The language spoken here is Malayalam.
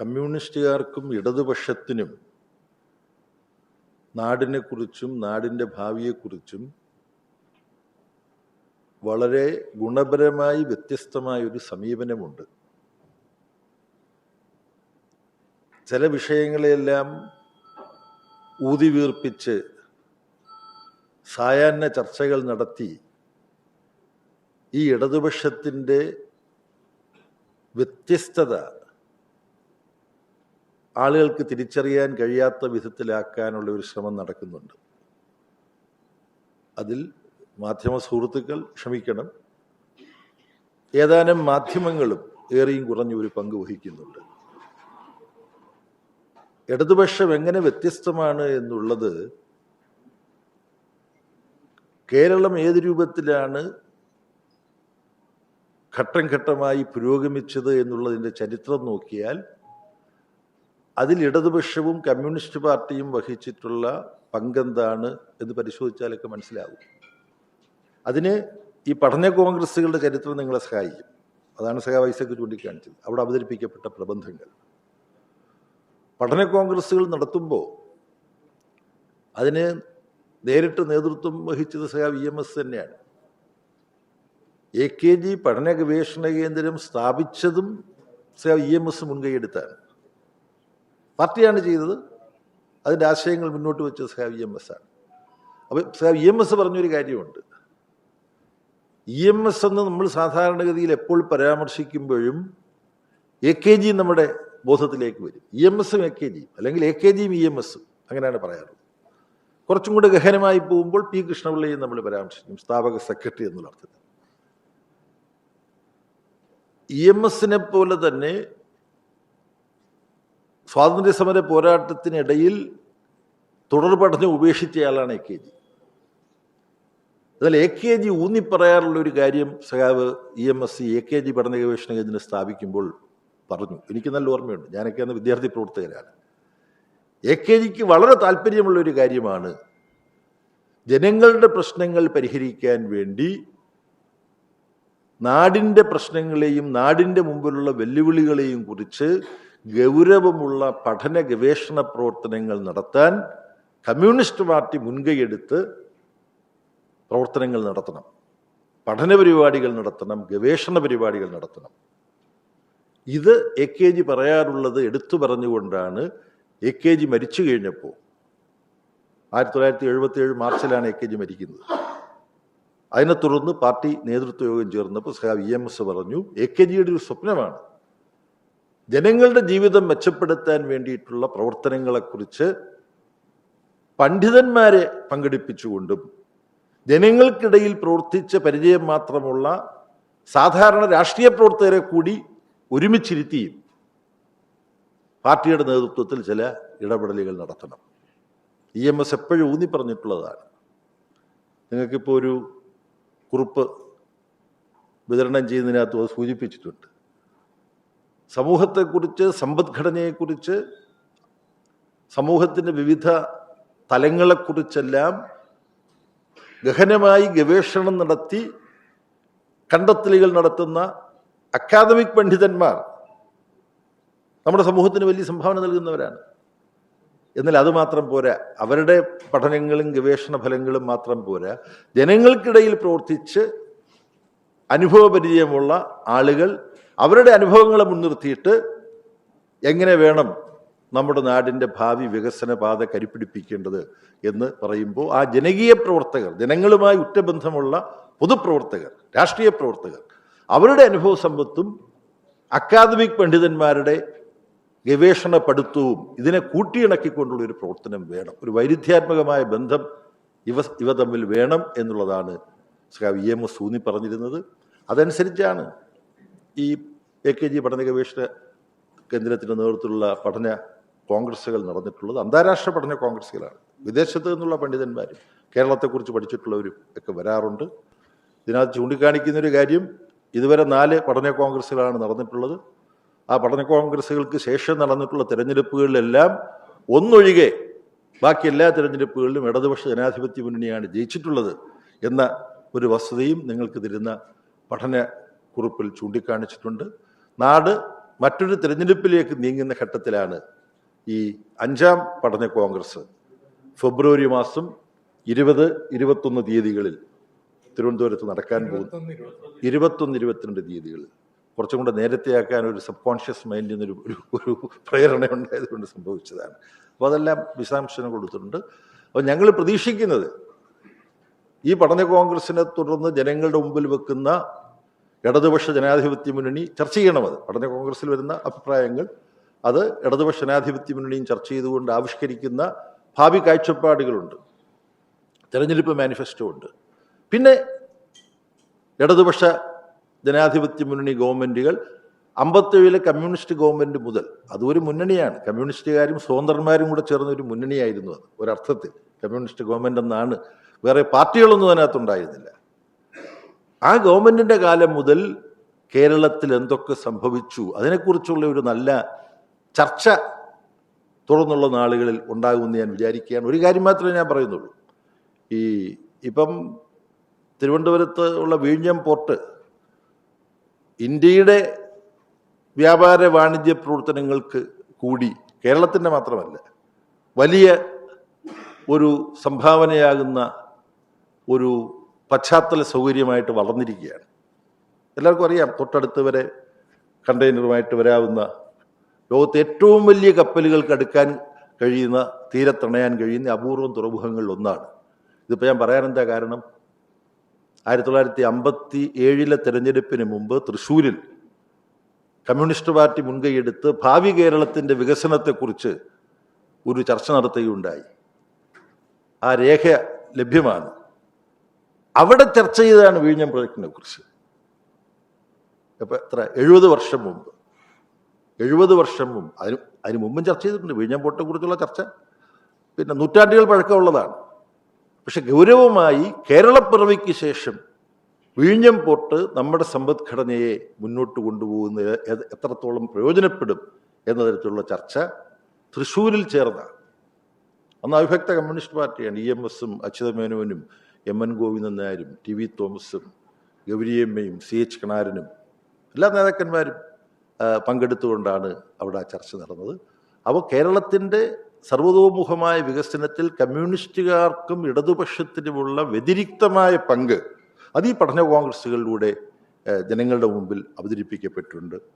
കമ്മ്യൂണിസ്റ്റുകാർക്കും ഇടതുപക്ഷത്തിനും നാടിനെക്കുറിച്ചും നാടിന്റെ ഭാവിയെക്കുറിച്ചും വളരെ ഗുണപരമായി വ്യത്യസ്തമായ ഒരു സമീപനമുണ്ട്. ചില വിഷയങ്ങളെല്ലാം ഊതിവീർപ്പിച്ച് സായാഹ്ന ചർച്ചകൾ നടത്തി ഈ ഇടതുപക്ഷത്തിന്റെ വ്യത്യസ്തത ആളുകൾക്ക് തിരിച്ചറിയാൻ കഴിയാത്ത വിധത്തിലാക്കാനുള്ള ഒരു ശ്രമം നടക്കുന്നുണ്ട്. അതിൽ മാധ്യമ സുഹൃത്തുക്കൾ ക്ഷമിക്കണം ഏതാനും മാധ്യമങ്ങളും ഏറെയും കുറഞ്ഞ ഒരു പങ്ക് വഹിക്കുന്നുണ്ട്. ഇടതുപക്ഷം എങ്ങനെ വ്യത്യസ്തമാണ് എന്നുള്ളത് കേരളം ഏത് രൂപത്തിലാണ് ഘട്ടം ഘട്ടമായി പുരോഗമിച്ചത് എന്നുള്ളതിന്റെ ചരിത്രം നോക്കിയാൽ അതിൽ ഇടതുപക്ഷവും കമ്മ്യൂണിസ്റ്റ് പാർട്ടിയും വഹിച്ചിട്ടുള്ള പങ്കെന്താണ് എന്ന് പരിശോധിച്ചാലൊക്കെ മനസ്സിലാകും അതിന് ഈ പഠന കോൺഗ്രസ്സുകളുടെ ചരിത്രം നിങ്ങളെ സഹായിക്കും. അതാണ് സഹ വൈസക്ക് ചൂണ്ടിക്കാണിച്ചത്. അവിടെ അവതരിപ്പിക്കപ്പെട്ട പ്രബന്ധങ്ങൾ. പഠന കോൺഗ്രസ്സുകൾ നടത്തുമ്പോൾ അതിന് നേരിട്ട് നേതൃത്വം വഹിച്ചത് സഹ വി എം എസ് തന്നെയാണ്. എ കെ ജി പഠന ഗവേഷണ കേന്ദ്രം സ്ഥാപിച്ചതും സഹ ഇ എം എസ് മുൻകൈയെടുത്താണ് പാർട്ടിയാണ് ചെയ്തത്. അതിന്റെ ആശയങ്ങൾ മുന്നോട്ട് വെച്ചത് സഹാബ് ഇ എം എസ് ആണ്. അപ്പോൾ സഹാബ് ഇ എം എസ് പറഞ്ഞൊരു കാര്യമുണ്ട്. ഇ എം എസ് എന്ന് നമ്മൾ സാധാരണഗതിയിൽ എപ്പോൾ പരാമർശിക്കുമ്പോഴും എ കെ ജി നമ്മുടെ ബോധത്തിലേക്ക് വരും. ഇ എം എസും എ കെ ജിയും അല്ലെങ്കിൽ എ കെ ജിയും ഇ എം എസും അങ്ങനെയാണ് പറയാറുള്ളത്. കുറച്ചും കൂടെ ഗഹനമായി പോകുമ്പോൾ പി കൃഷ്ണപിള്ളയും നമ്മൾ പരാമർശിക്കും സ്ഥാപക സെക്രട്ടറി എന്നുള്ള അർത്ഥത്തിൽ. ഇ എം എസിനെ പോലെ തന്നെ സ്വാതന്ത്ര്യ സമര പോരാട്ടത്തിനിടയിൽ തുടർ പഠനം ഉപേക്ഷിച്ചയാളാണ് എ കെ ജി. എന്നാൽ എ കെ ജി ഊന്നിപ്പറയാറുള്ള ഒരു കാര്യം സഖാവ് E M S C A K G പഠന ഗവേഷണ കേന്ദ്രം സ്ഥാപിക്കുമ്പോൾ പറഞ്ഞു. എനിക്ക് നല്ല ഓർമ്മയുണ്ട്. ഞാനൊക്കെ അന്ന് വിദ്യാർത്ഥി പ്രവർത്തകരാണ് എ കെ ജിക്ക് വളരെ താല്പര്യമുള്ള ഒരു കാര്യമാണ് ജനങ്ങളുടെ പ്രശ്നങ്ങൾ പരിഹരിക്കാൻ വേണ്ടി നാടിന്റെ പ്രശ്നങ്ങളെയും നാടിന്റെ മുമ്പിലുള്ള വെല്ലുവിളികളെയും കുറിച്ച് ഗൗരവമുള്ള പഠന ഗവേഷണ പ്രവർത്തനങ്ങൾ നടത്താൻ കമ്മ്യൂണിസ്റ്റ് പാർട്ടി മുൻകൈയെടുത്ത് പ്രവർത്തനങ്ങൾ നടത്തണം. പഠന പരിപാടികൾ നടത്തണം ഗവേഷണ പരിപാടികൾ നടത്തണം. ഇത് എ കെ ജി പറയാറുള്ളത് എടുത്തു പറഞ്ഞുകൊണ്ടാണ് എ കെ ജി മരിച്ചു കഴിഞ്ഞപ്പോൾ. ആയിരത്തി തൊള്ളായിരത്തി എഴുപത്തി ഏഴ് മാർച്ചിലാണ് എ കെ ജി മരിക്കുന്നത്. അതിനെ തുടർന്ന് പാർട്ടി നേതൃത്വ യോഗം ചേർന്നപ്പോൾ സഹാബ് ഇ എം എസ് പറഞ്ഞു എ കെ ജിയുടെ ഒരു സ്വപ്നമാണ്. ജനങ്ങളുടെ ജീവിതം മെച്ചപ്പെടുത്താൻ വേണ്ടിയിട്ടുള്ള പ്രവർത്തനങ്ങളെക്കുറിച്ച് പണ്ഡിതന്മാരെ പങ്കെടുപ്പിച്ചുകൊണ്ടും ജനങ്ങൾക്കിടയിൽ പ്രവർത്തിച്ച പരിചയം മാത്രമുള്ള സാധാരണ രാഷ്ട്രീയ പ്രവർത്തകരെ കൂടി ഒരുമിച്ചിരുത്തിയും പാർട്ടിയുടെ നേതൃത്വത്തിൽ ചില ഇടപെടലുകൾ നടത്തണം. ഇ എം എസ് എപ്പോഴും ഊന്നി പറഞ്ഞിട്ടുള്ളതാണ്. നിങ്ങൾക്കിപ്പോൾ ഒരു കുറിപ്പ് വിതരണം ചെയ്യുന്നതിനകത്ത് അത് സൂചിപ്പിച്ചിട്ടുണ്ട്. സമൂഹത്തെക്കുറിച്ച് സമ്പദ്ഘടനയെക്കുറിച്ച് സമൂഹത്തിന്റെ വിവിധ തലങ്ങളെക്കുറിച്ചെല്ലാം ഗഹനമായി ഗവേഷണം നടത്തി കണ്ടെത്തലുകൾ നടത്തുന്ന അക്കാദമിക് പണ്ഡിതന്മാർ നമ്മുടെ സമൂഹത്തിന് വലിയ സംഭാവന നൽകുന്നവരാണ്. എന്നാൽ അത് മാത്രം പോരാ. അവരുടെ പഠനങ്ങളും ഗവേഷണ ഫലങ്ങളും മാത്രം പോരാ. ജനങ്ങൾക്കിടയിൽ പ്രവർത്തിച്ച് അനുഭവപരിചയമുള്ള ആളുകൾ അവരുടെ അനുഭവങ്ങളെ മുൻനിർത്തിയിട്ട് എങ്ങനെ വേണം നമ്മുടെ നാടിന്റെ ഭാവി വികസന പാത കരിപ്പിടിപ്പിക്കേണ്ടത് എന്ന് പറയുമ്പോൾ ആ ജനകീയ പ്രവർത്തകർ ജനങ്ങളുമായി ഉറ്റബന്ധമുള്ള പൊതുപ്രവർത്തകർ രാഷ്ട്രീയ പ്രവർത്തകർ അവരുടെ അനുഭവ സമ്പത്തും അക്കാദമിക് പണ്ഡിതന്മാരുടെ ഗവേഷണ പഠിത്തവും ഇതിനെ കൂട്ടിയിണക്കിക്കൊണ്ടുള്ള ഒരു പ്രവർത്തനം വേണം. ഒരു വൈരുദ്ധ്യാത്മകമായ ബന്ധം ഇവ ഇവ തമ്മിൽ വേണം എന്നുള്ളതാണ് ഇ എം എസ് ഊന്നി പറഞ്ഞിരുന്നത്. അതനുസരിച്ചാണ് ഈ എ കെ ജി പഠന ഗവേഷണ കേന്ദ്രത്തിന്റെ നേതൃത്വത്തിലുള്ള പഠന കോൺഗ്രസ്സുകൾ നടന്നിട്ടുള്ളത് അന്താരാഷ്ട്ര പഠന കോൺഗ്രസ്സുകളാണ്. വിദേശത്ത് നിന്നുള്ള പണ്ഡിതന്മാരും കേരളത്തെക്കുറിച്ച് പഠിച്ചിട്ടുള്ളവരും ഒക്കെ വരാറുണ്ട്. ഇതിനകത്ത് ചൂണ്ടിക്കാണിക്കുന്നൊരു കാര്യം ഇതുവരെ നാല് പഠന കോൺഗ്രസ്സുകളാണ് നടന്നിട്ടുള്ളത്. ആ പഠന കോൺഗ്രസ്സുകൾക്ക് ശേഷം നടന്നിട്ടുള്ള തിരഞ്ഞെടുപ്പുകളിലെല്ലാം ഒന്നൊഴികെ ബാക്കി എല്ലാ തിരഞ്ഞെടുപ്പുകളിലും ഇടതുപക്ഷ ജനാധിപത്യ മുന്നണിയാണ് ജയിച്ചിട്ടുള്ളത് എന്ന ഒരു വസ്തുതയും നിങ്ങൾക്ക് തരുന്ന പഠന കുറിപ്പിൽ ചൂണ്ടിക്കാണിച്ചിട്ടുണ്ട്. നാട് മറ്റൊരു തിരഞ്ഞെടുപ്പിലേക്ക് നീങ്ങുന്ന ഘട്ടത്തിലാണ് ഈ അഞ്ചാം പഠന കോൺഗ്രസ്. ഫെബ്രുവരി മാസം ഇരുപത് ഇരുപത്തൊന്ന് തീയതികളിൽ തിരുവനന്തപുരത്ത് നടക്കാൻ പോകുന്നു ഇരുപത്തൊന്ന് ഇരുപത്തിരണ്ട് തീയതികളിൽ. കുറച്ചും കൂടെ നേരത്തെയാക്കാൻ ഒരു സബ് കോൺഷ്യസ് മൈൻഡിൽ നിന്നൊരു ഒരു ഒരു പ്രേരണ ഉണ്ടായതുകൊണ്ട് സംഭവിച്ചതാണ്. അപ്പോൾ അതെല്ലാം വിശദാംശങ്ങൾ കൊടുത്തിട്ടുണ്ട്. അപ്പോൾ ഞങ്ങൾ പ്രതീക്ഷിക്കുന്നത് ഈ പഠന കോൺഗ്രസിനെ തുടർന്ന് ജനങ്ങളുടെ മുമ്പിൽ വെക്കുന്ന ഇടതുപക്ഷ ജനാധിപത്യ മുന്നണി ചർച്ച ചെയ്യണമത് പഠന കോൺഗ്രസിൽ വരുന്ന അഭിപ്രായങ്ങൾ. അത് ഇടതുപക്ഷ ജനാധിപത്യ മുന്നണിയും ചർച്ച ചെയ്തുകൊണ്ട് ആവിഷ്കരിക്കുന്ന ഭാവി കാഴ്ചപ്പാടുകളുണ്ട്. തെരഞ്ഞെടുപ്പ് മാനിഫെസ്റ്റോ ഉണ്ട് പിന്നെ ഇടതുപക്ഷ ജനാധിപത്യ മുന്നണി ഗവൺമെന്റുകൾ അമ്പത്തേഴിലെ കമ്മ്യൂണിസ്റ്റ് ഗവൺമെന്റ് മുതൽ അതൊരു മുന്നണിയാണ്. കമ്മ്യൂണിസ്റ്റുകാരും സ്വതന്ത്രന്മാരും കൂടെ ചേർന്ന ഒരു മുന്നണിയായിരുന്നു അത്. ഒരർത്ഥത്തിൽ കമ്മ്യൂണിസ്റ്റ് ഗവൺമെന്റ് എന്നാണ് വേറെ പാർട്ടികളൊന്നും അതിനകത്തുണ്ടായിരുന്നില്ല ആ ഗവൺമെന്റിന്റെ കാലം മുതൽ കേരളത്തിൽ എന്തൊക്കെ സംഭവിച്ചു അതിനെക്കുറിച്ചുള്ള ഒരു നല്ല ചർച്ച തുടർന്നുള്ള നാളുകളിൽ ഉണ്ടാകുമെന്ന് ഞാൻ വിചാരിക്കുകയാണ്. ഒരു കാര്യം മാത്രമേ ഞാൻ പറയുന്നുള്ളൂ. ഈ ഇപ്പം തിരുവനന്തപുരത്ത് ഉള്ള വിഴിഞ്ഞം പോർട്ട് ഇന്ത്യയുടെ വ്യാപാര വാണിജ്യ പ്രവർത്തനങ്ങൾക്ക് കൂടി കേരളത്തിന്റെ മാത്രമല്ല വലിയ ഒരു സംഭാവനയാകുന്ന ഒരു പശ്ചാത്തല സൗകര്യമായിട്ട് വളർന്നിരിക്കുകയാണ്. എല്ലാവർക്കും അറിയാം തൊട്ടടുത്ത് വരെ കണ്ടെയ്നറുമായിട്ട് വരാവുന്ന ലോകത്തെ ഏറ്റവും വലിയ കപ്പലുകൾക്ക് അടുക്കാൻ കഴിയുന്ന തീരത്തണയാൻ കഴിയുന്ന അപൂർവം തുറമുഖങ്ങളിൽ ഒന്നാണ്. ഇതിപ്പോൾ ഞാൻ പറയാൻ എന്താ കാരണം? ആയിരത്തി തൊള്ളായിരത്തി അമ്പത്തി ഏഴിലെ തെരഞ്ഞെടുപ്പിന് മുമ്പ് തൃശ്ശൂരിൽ കമ്മ്യൂണിസ്റ്റ് പാർട്ടി മുൻകൈയെടുത്ത് ഭാവി കേരളത്തിന്റെ വികസനത്തെക്കുറിച്ച് ഒരു ചർച്ച നടത്തുകയുണ്ടായി. ആ രേഖ ലഭ്യമാണ്. അവിടെ ചർച്ച ചെയ്തതാണ് വിഴിഞ്ഞം പ്രൊജക്ടിനെ കുറിച്ച്. അപ്പൊ എത്ര? എഴുപത് വർഷം മുമ്പ്. എഴുപത് വർഷം മുമ്പ്. അതിന് അതിന് മുമ്പും ചർച്ച ചെയ്തിട്ടുണ്ട്. വിഴിഞ്ഞം പോട്ടിനെ കുറിച്ചുള്ള ചർച്ച. പിന്നെ നൂറ്റാണ്ടുകൾ പഴക്കമുള്ളതാണ്. പക്ഷെ ഗൗരവമായി കേരളപ്പിറവിക്ക് ശേഷം വിഴിഞ്ഞം പോട്ട് നമ്മുടെ സമ്പദ്ഘടനയെ മുന്നോട്ട് കൊണ്ടുപോകുന്ന എത്രത്തോളം പ്രയോജനപ്പെടും എന്ന തരത്തിലുള്ള ചർച്ച തൃശ്ശൂരിൽ ചേർന്നാണ് അന്ന് അവിഭക്ത കമ്മ്യൂണിസ്റ്റ് പാർട്ടിയാണ് ഇ എം എസും അച്യുതമേനോനും എം എൻ ഗോവിന്ദൻ നായരും ടി വി തോമസും ഗൗരിയമ്മയും സി എച്ച് കണാരനും എല്ലാ നേതാക്കന്മാരും പങ്കെടുത്തുകൊണ്ടാണ് അവിടെ ആ ചർച്ച നടന്നത്. അപ്പോൾ കേരളത്തിന്റെ സർവതോമുഖമായ വികസനത്തിൽ കമ്മ്യൂണിസ്റ്റുകാർക്കും ഇടതുപക്ഷത്തിനുമുള്ള വ്യതിരിക്തമായ പങ്ക് അത് ഈ പഠന കോൺഗ്രസുകളിലൂടെ ജനങ്ങളുടെ മുമ്പിൽ അവതരിപ്പിക്കപ്പെട്ടിട്ടുണ്ട്.